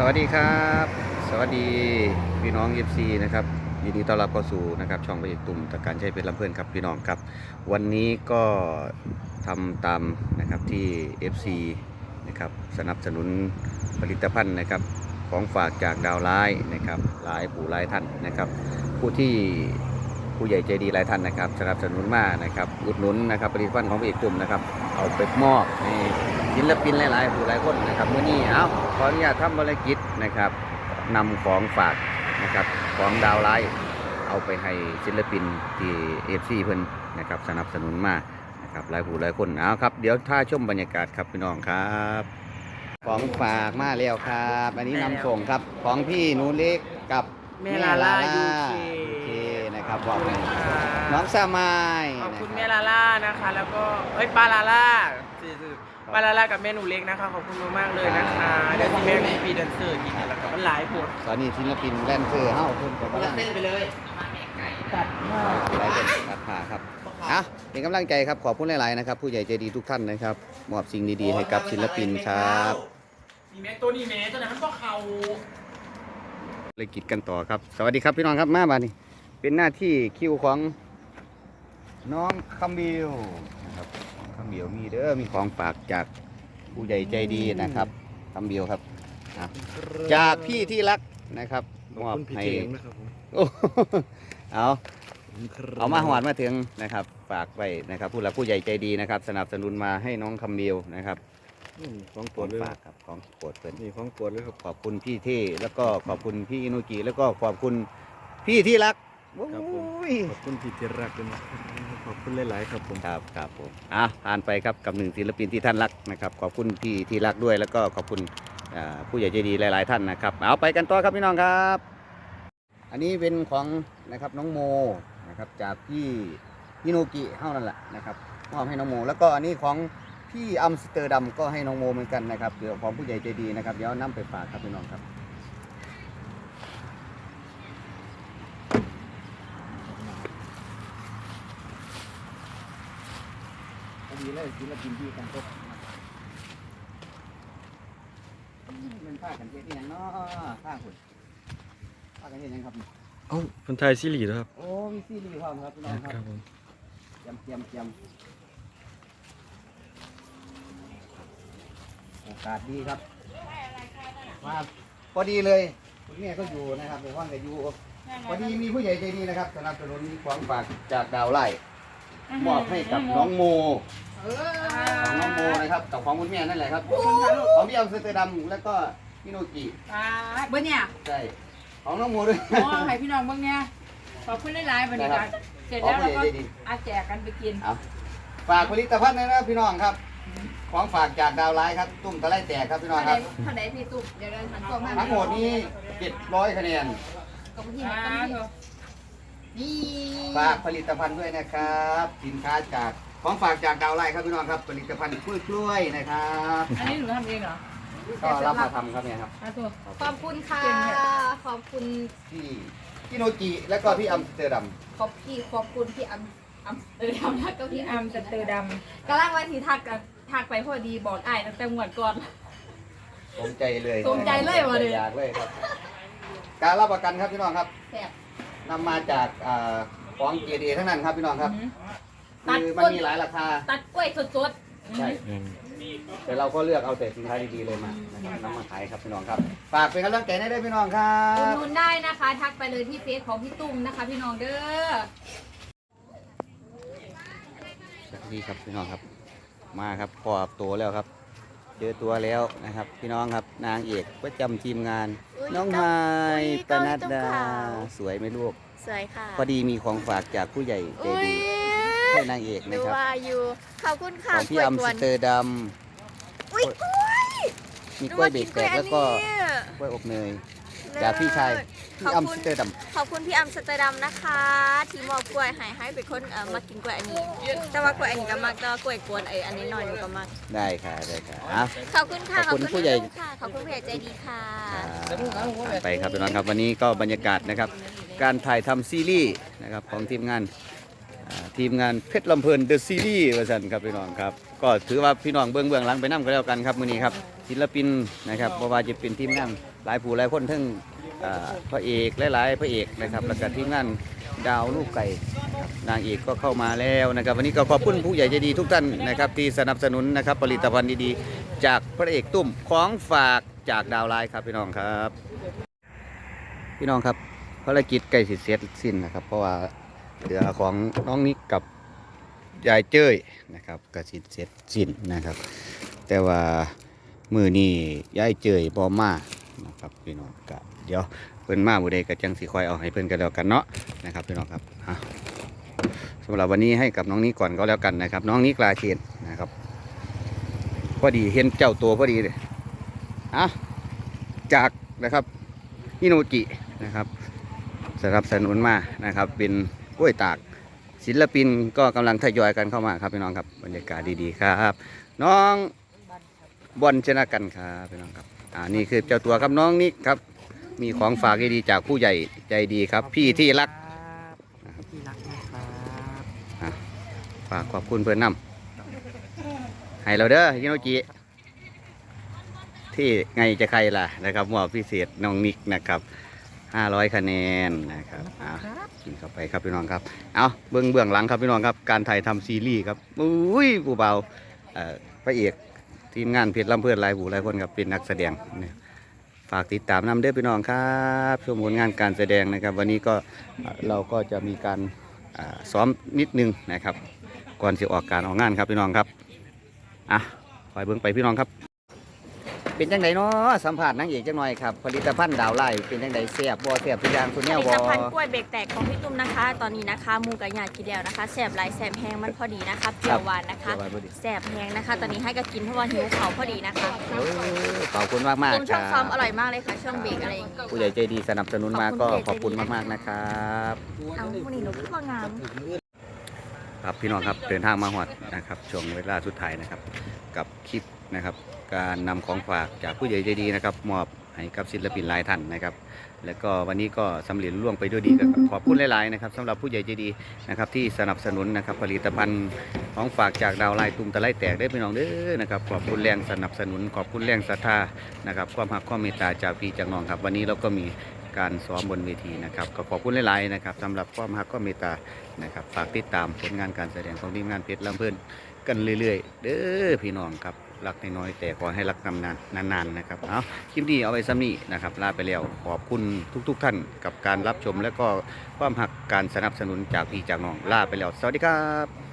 สวัสดีครับ สวัสดีพี่น้อง FC นะครับยินดีต้อนรับเข้าสู่นะครับช่องพระเอกตุ่มตะการใช้เป็นลำเพลินครับพี่น้องครับ วันนี้ก็ทำตามนะครับที่ FC นะครับสนับสนุนผลิตภัณฑ์นะครับของฝากจากดาวไลน์นะครับหลายผู้หลายท่านนะครับ ผู้ที่ ผู้ใหญ่ใจดีหลายท่านนะครับสนับสนุนมานะครับอุดหนุนนะครับผลิตภัณฑ์ของพระเอกตุ่มนะครับเอาไปมอบให้ศิลปินหลายๆผู้หลายคนนะครับเมื่อนี้เอาขออนุญาตทำภารกิจนะครับนำของฝากนะครับของดาวไลน์เอาไปให้ศิลปินที่เอฟซีเพิ่นนะครับสนับสนุนมานะครับหลายผู้หลายคนเอาครับ เดี๋ยวถ้าชมบรรยากาศครับพี่น้องครับของฝากมาแล้วครับ อันนี้นำส่งครับของพี่หนูเล็กกับแม่ลาล่าแม่ยูเคนะ ครับบอกให้ค่ะน้องสามายขอบคุณนะแม่รับลาล่านะคะ แล้วก็เอ้ยป้าลาล่าสื่อๆป้าลาล่ากับแม่หนูเล็กนะคะขอบคุณมากๆเลยนะคะเดี๋ยวที่แม่มีปีแดนเซอร์อีกแล้วก็มันหลายบทตอนนี้ศิลปินแลนเซอร์เฮ้าคุณกับว่าเส้นไปเลยตัดมาหลายคนตัดผ่าครับอะเป็นกำลังใจครับขอบคุณหลายๆนะครับ ผู้ใหญ่ใจดีทุกท่านนะครับมอบสิ่งดีๆให้กับศิลปินครับมีแม่ตัวนี้แม่ตัวไหนมันก็เขาเลยกิจกันต่อครับ สวัสดีครับพี่น้องครับมาบานี่ เป็นหน้าที่คิวของน้องคำบิวนะครับน้องคำบิวมีเด้อมีของฝากจากผู้ใหญ่ใจดีนะครับคำบิวครับอะจากพี่ที่รักนะครับมอบให้นะครับผมโอ้เอาเอามาหวานมาถึงนะครับฝากไว้นะครับผู้หลักผู้ใหญ่ใจดีนะครับ สนับสนุนมาให้น้องคำบิวนะครับอืมของโปขรอดงเลยฝากครับของโปรดเพิ่นนี่ของโปรดเลยครับขอบคุณพี่เท่แล้วก็ขอบคุณพี่อินุกิแล้วก็ขอบคุณพี่ที่รัก ครับผมโอ้ยขอบคุณพี่ที่รักด้วยนะขอบคุณหลาย ๆ ครับผม ครับครับผมอะผ่านไปครับกับหนึ่งศิลปินที่ท่านรักนะครับ ขอบคุณพี่ที่รักด้วย แล้วก็ขอบคุณอ่าผู้ใหญ่ใจดีหลาย ๆ ท่านนะครับ เอาไปกันต่อครับพี่น้องครับ อันนี้เป็นของนะครับน้องโมนะครับจากพี่ฮิโนกิเท่านั้นแหละนะครับมอบให้น้องโม แล้วก็อันนี้ของพี่อัมสเตอร์ดัมก็ให้น้องโมเหมือนกันนะครับเดี๋ยวของผู้ใหญ่ใจดีนะครับเดี๋ยวนํไปฝากครับพี่น้องครับ อันนี้เลยศิลปินที่กันตกเป็นผ้ากันเทศนี่ยเนาะผ้าคุณผ้ากันเทศยังครับ เอ้าคนไทยซีรีส์ครับ โอ้มีซีรีส์ความครับพี่น้องครับผมเตรียมเตรียมเตรียมโอกาสดีครับมาพอดีเลยคุณแม่ก็อยู่นะครับในห้องก็อยู่พอดีมีผู้ใหญ่ใจดีนะครับสนับสนุนของฝากจากดาวไล่มอบให้กับน้องโม ของน้องโมนะครับกับของคุณแม่นั่นแหละครับของพี่อัมสเตอร์ดัมแล้วก็พี่โนกิอ่าเบิ้ลเนี่ยใช่ของน้องโมด้วยมองให้พี่น้องเบิ้งเนี่ยขอบคุณหลายๆบรรยากาศเสร็จแล้วเราก็อาแจกกันไปกินเอาฝากผลิตภัณฑ์หนอยนะครับพี่น้องครับ ของฝากจากดาวไลท์ครับตุ้มตะไลแตกครับพี่น้องเท่าคไหรับเท่าไหนพี่ตุ๊กเดี๋ยวเราหันกล้องมาทั้งหมดนี้700คะแนนกับพี่อ่ากับพี่เถอะนี่ฝากผลิตภัณฑ์ด้วยนะครับ สินค้าจาก ของฝากจากดาวไลท์ครับพี่น้องครับผลิตภัณฑ์กล้วยๆนะครับอันนี้หนูทำเองเหรอก็รับมาทำครับเนี่ยครับอะตัว ขอบคุณค่ะ ขอบคุณที่พี่โนกิแล้วก็พี่อัมสเตอร์ดัมขอบพี่ขอบคุณพี่อัมอัมเออทำทักก็พี่พี่อัอัมมสเตอร์ดัมกำลังวันที่ทักกันทักไปพอดีบอกอ้ายตั้งแต่งวดก่อน สมใจเลยสมใจเลยวะเนี่ย อยากเลยครับ การรับประกันครับพี่น้องครับแซ่บนำมาจากอ่าของเกียร์ดีทั้งนั้นครับพี่น้องครับ ตัดคือก้มันนมีหลายราคา ตัดกล้วยสดใช่ อืมแต่เราก็เลือกเอาแต่สินค้าดีๆเลยมานะครับนำมาขายครับพี่น้องครับ ฝากเป็นกำลังใจให้ด้วยพี่น้องครัๆอุดบ หนุนได้นะคะ ทักไปเลยที่เฟซของพี่ตุ้มนะคะ พี่น้องเด้อ สวัสดีครับพี่น้องครับ มาครับพอตัวแล้วครับ เจอตัวแล้วนะครับ พี่น้องครับนางเอกประจำทีมงานน้องไฮายปนัดดาสวยไหมลูก สวยค่ะพอดีมีของฝากจากผู้ใหญ่ใจอุ้ยดี ให้นางเอกดูนะครับ ว่าอยู่ขอบคุณขค่ะองพี่อัมสเตอร์ดัมอุ้ยกล้วยมีกล้วยเบรกแตกแล้วก็กล้วยอบเนยจากพี่ชายพี่อัมสเตอร์ดัม ขอบคุณพี่อัมสเตอร์ดัมนะคะ ที่มอบกล้วยให้ให้เป็นคนเอ่อมากินกล้วยอันนี้ แต่ว่ากล้วยอันนี้ก็มักแต่ว่ากล้วยกวนไออันนี้หน่อยหนูก็มักได้ค่ะได้ค่ะอะ ขอบคุณค่ะขอบคุณผู้ใหญ่ ค่ะขอบคุณผู้ใหญ่ใจดีค่ะครับไปครับพี่น้องครับวันนี้ก็บรรยากาศนะครับ การถ่ายทำซีรีส์นะครับของทีมงานอ่า ทีมงานเพชรลำเพลินเดอะซีรีส์ว่าสันครับพี่น้องครับ ก็ถือว่าพี่น้องเบื้องเบื้องหลังไปนํก็แล้วกันครับมื้อนี้ครับศิลปินนะครับบ่ว่าจะเป็นทีมงานหลายผู้หลายคนทั้งอ่าพระเอกหลายๆพระเอกนะครับแล้วก็ทีมงานดาวลูกไก่นะครับนางเอกก็เข้ามาแล้วนะครับ วันนี้ก็ขอบคุณผู้ใหญ่ใจดีทุกท่านนะครับที่สนับสนุนนะครับผลิตภัณฑ์ดีๆ จากพระเอกตุ้มของฝากจากดาวไลน์ครับพี่น้องครับ พี่น้องครับภารกิจใกล้สิเสร็จสิ้นนะครับ เพราะว่า เหลือของน้องนิกกับยายเจ้ยนะครับก็สิเสร็จสิ้นนะครับ แต่ว่ามือนี้ยายเจ้ยบ่มานะครับพี่น้องก็เดี๋ยวเพิ่นมาบ่ได้ก็จังสิคอยเอาให้เพิ่นกันแล้วกันเนาะนะครับพี่น้องครับสำหรับวันนี้ให้กับน้องนี้ก่อนก็แล้วกันนะครับ น้องนี้กลาเชนนะครับพอดีเห็นเจ้าตัวพอดีเลยอะจากนะครับฮิโนจินะครับสนับสนุนมานะครับเป็น กล้วยตาก ศิลปินก็กำลังทยอยกันเข้ามาครับพี่น้องครับบรรยากาศดีๆครับ น้องบอลชนะกันครับพี่น้องครับอ่านี่คือเจ้าตัวครับน้องนิกครับ มีของฝากดีๆจากผู้ใหญ่ใจดีครับ พี่ที่รักที่รักนะครับฝากขอบคุณเพื่อนนำให้เราเด้อฮิโนจิที่ไงจะใครล่ะนะครับมอบพิเศษน้องนิกนะครับ 500 คะแนนนะครับอ่ากินเข้าไปครับพี่น้องครับ เอาเบื้องเบื้องหลังครับพี่น้องครับ การถ่ายทำซีรีส์ครับอุ้ยผู้เบาเอ่อพระเอกทีมงานเพชรลำเพื่อนหลายผู้หลายคนครับเป็นนักแสดงเนี่ยฝากติดตามนำเด้อพี่น้องครับชมผลงานการแสดงนะครับ วันนี้ก็เอ่อเราก็จะมีการอ่าซ้อมนิดนึงนะครับ ก่อนจะออกการออกงานครับพี่น้องครับอะคอยเบื้องไปพี่น้องครับ เป็นจังไดเนาะสัมผัสนางเอกจังหน่อยครับผลิตภัณฑ์ดาวไล่เป็นจังไดแซ่บบ่แซ่บทุกอย่างทุกผแนวลิบ่ตภัณฑ์กล้วยเบรกแตกของพี่ตุ้มนะคะ ตอนนี้นะคะหมูกับยากินแล้วนะคะแสบหลายแสบแห้งมันพอดีนะคะเปรี้ยวหวานนะคะเดี๋ยวไว้พอดีแสบแห้งนะคะ ตอนนี้ให้ก็กินเพราะว่าหิวเขาพอดีนะคะเออขอบคุณมากมากตุ้มคช่องซ้อมอรับร่อยมากเลยค่ะ ช่วงเบรกอะไรอย่างงี้ ผู้ใหญ่ใจดีสนับสนุนมาขก็อบคุณขอบคุณผู้ใหญ่ใจดี มากๆนะครับ เอาวันนี้หนูพูดว่างาม ครับพี่น้องครับเดินทางมาหอดนะครับช่วงเวลาสุดท้ายนะครับ กับคลิปนะครับ การนำของฝากจากผู้ใหญ่ใจดีนะครับมอบให้กับศิลปินหลายท่านนะครับ แล้วก็วันนี้ก็สำเร็จล่วงไปด้วยดีครับขอบคุณหลายๆนะครับสำหรับผู้ใหญ่ใจดีนะครับที่สนับสนุนนะครับผลิตภัณฑ์ของฝากจากดาวไลน์ตุ้มตะไลแตกได้พี่น้องเด้อนะครับขอบคุณแรงสนับสนุนขอบคุณแรงศรัทธานะครับความหักความเมตตาจากพี่จากน้องครับ วันนี้เราก็มี การซ้อมบนเวทีนะครับก็ขอบคุณหลายๆนะครับสำหรับความหักความเมตตานะครับฝากติดตามผลงานการแสดงของทีมงานเพชรลำเพิ่นกันเรื่อยๆ เด้อพี่น้องครับรักน้อยแต่ขอให้รักนานนานๆนะครับเอาคลิปนี้เอาไว้ซ้ำนี้นะครับลาไปแล้วขอบคุณทุก ๆ ท่านกับการรับชมและก็ความหักการสนับสนุนจากพี่จากน้องลาไปแล้ว สวัสดีครับ